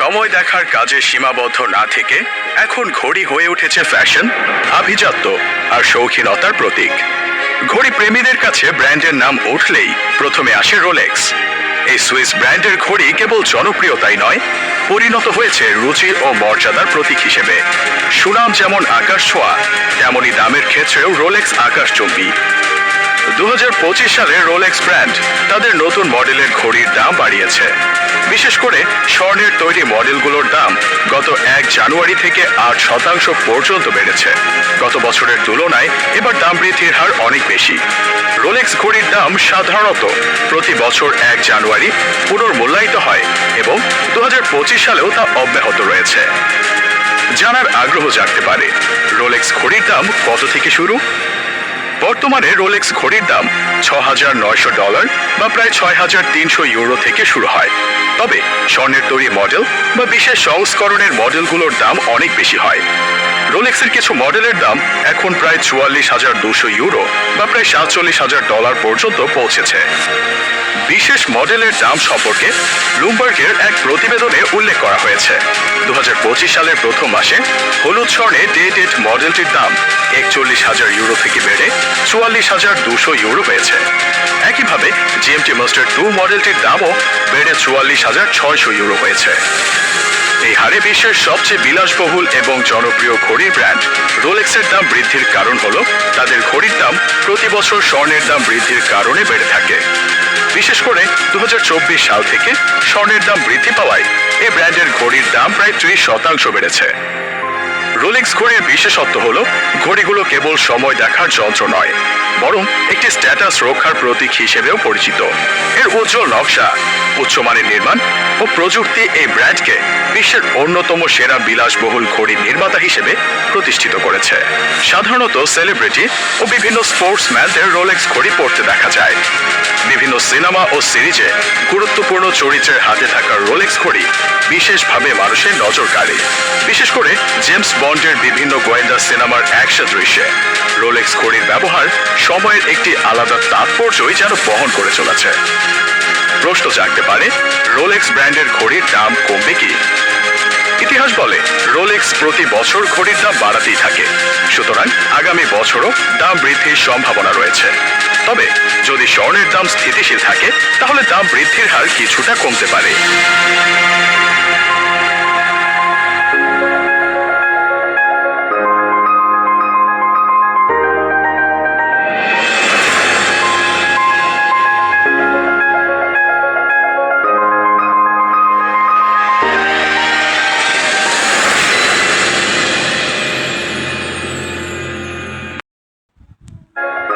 সময় দেখার কাজে সীমাবদ্ধ না থেকে এখন ঘড়ি হয়ে উঠেছে ফ্যাশন, আভিজাত্য আর শৌখিনতার প্রতীক। ঘড়ি প্রেমীদের কাছে ব্র্যান্ডের নাম উঠলেই প্রথমে আসে রোলেক্স এই সুইস ব্র্যান্ডের ঘড়ি কেবল জনপ্রিয়তাই নয়, পরিণত হয়েছে রুচি ও মর্যাদার প্রতীক হিসেবে। সুনাম যেমন আকাশ ছোঁয়া তেমনই দামের ক্ষেত্রেও রোলেক্স আকাশ আকাশচুম্বী। দু হাজার পঁচিশ সালে রোলেক্স ব্র্যান্ড তাদের নতুন মডেলের ঘড়ির দাম বাড়িয়েছে। বিশেষ করে স্বর্ণের তৈরি মডেলগুলোর দাম গত এক জানুয়ারি থেকে আট শতাংশ পর্যন্ত বেড়েছে। গত বছরের তুলনায় এবার দাম বৃদ্ধির হার অনেক বেশি। রোলেক্স ঘড়ির দাম সাধারণত প্রতি বছর এক জানুয়ারি পুনর্মূল্যায়িত হয় এবং দু হাজার পঁচিশ সালেও তা অব্যাহত রয়েছে। জানার আগ্রহ জাগতে পারে রোলেক্স ঘড়ির দাম কত থেকে শুরু বর্তমানে রোলেক্স ঘড়ির দাম ছ হাজার নয়শো ডলার বা প্রায় ছয় হাজার তিনশো ইউরো থেকে শুরু হয়। তবে স্বর্ণের তৈরি মডেল বা বিশেষ সংস্করণের মডেলগুলোর দাম অনেক বেশি হয়। রোলেক্সের কিছু মডেলের দাম এখন প্রায় চুয়াল্লিশ হাজার দুশো ইউরো বা প্রায় সাতচল্লিশ হাজার ডলার পর্যন্ত পৌঁছেছে। বিশেষ মডেলের দাম সম্পর্কে ব্লুমবার্গের এক প্রতিবেদনে উল্লেখ করা হয়েছে। দু হাজার পঁচিশ সালের প্রথম মাসে হলুদ স্বর্ণে ডে ডেট মডেলটির দাম একচল্লিশ হাজার ইউরো থেকে বেড়ে চুয়াল্লিশ হাজার দুশো ইউরো হয়েছে। একইভাবে জিএমটি মাস্টার টু মডেলটির দামও বেড়ে চুয়াল্লিশ হাজার ছয়শো ইউরো হয়েছে। এই হারে বিশ্বের সবচেয়ে বিলাসবহুল এবং জনপ্রিয় ঘড়ির ব্র্যান্ড রোলেক্সের দাম বৃদ্ধির কারণ হল, তাদের ঘড়ির দাম প্রতি বছর স্বর্ণের দাম বৃদ্ধির কারণে বেড়ে থাকে। বিশেষ করে দু হাজার চব্বিশ সাল থেকে স্বর্ণের দাম বৃদ্ধি পাওয়ায় এই ব্র্যান্ডের ঘড়ির দাম প্রায় ত্রিশ শতাংশ বেড়েছে। রোলেক্স ঘড়ির বিশেষত্ব হলো, ঘড়িগুলো কেবল সময় দেখার যন্ত্র নয়, বরং একটি স্ট্যাটাস রক্ষার প্রতীক হিসেবেও পরিচিত। এর উজ্জ্বল নকশা, উচ্চমানের নির্মাণ ও প্রযুক্তি এই ব্র্যান্ডকে বিশ্বের অন্যতম সেরা বিলাসবহুল ঘড়ি নির্মাতা হিসেবে প্রতিষ্ঠিত করেছে। সাধারণত সেলিব্রিটি ও বিভিন্ন স্পোর্টসম্যানদের রোলেক্স ঘড়ি পড়তে দেখা যায়। বিভিন্ন সিনেমা ও সিরিজে গুরুত্বপূর্ণ চরিত্রের হাতে থাকা রোলেক্স ঘড়ি বিশেষভাবে মানুষের নজর কাড়ে বিশেষ করে জেমস বন্ডের বিভিন্ন গোয়েন্দা সিনেমার অ্যাকশন দৃশ্যে। রোলেক্স ঘড়ির ব্যবহার সময়ের একটি আলাদা তাৎপর্যই যেন বহন করে চলেছে। প্রশ্ন জাগতে পারে, রোলেক্স ব্র্যান্ডের ঘড়ির দাম কমবে কি? ইতিহাস বলে, রোলেক্স প্রতি বছর ঘড়ির দাম বাড়াতেই থাকে। সুতরাং আগামী বছরও দাম বৃদ্ধির সম্ভাবনা রয়েছে। তবে যদি স্বর্ণের দাম স্থিতিশীল থাকে, তাহলে দাম বৃদ্ধির হার কিছুটা কমতে পারে। you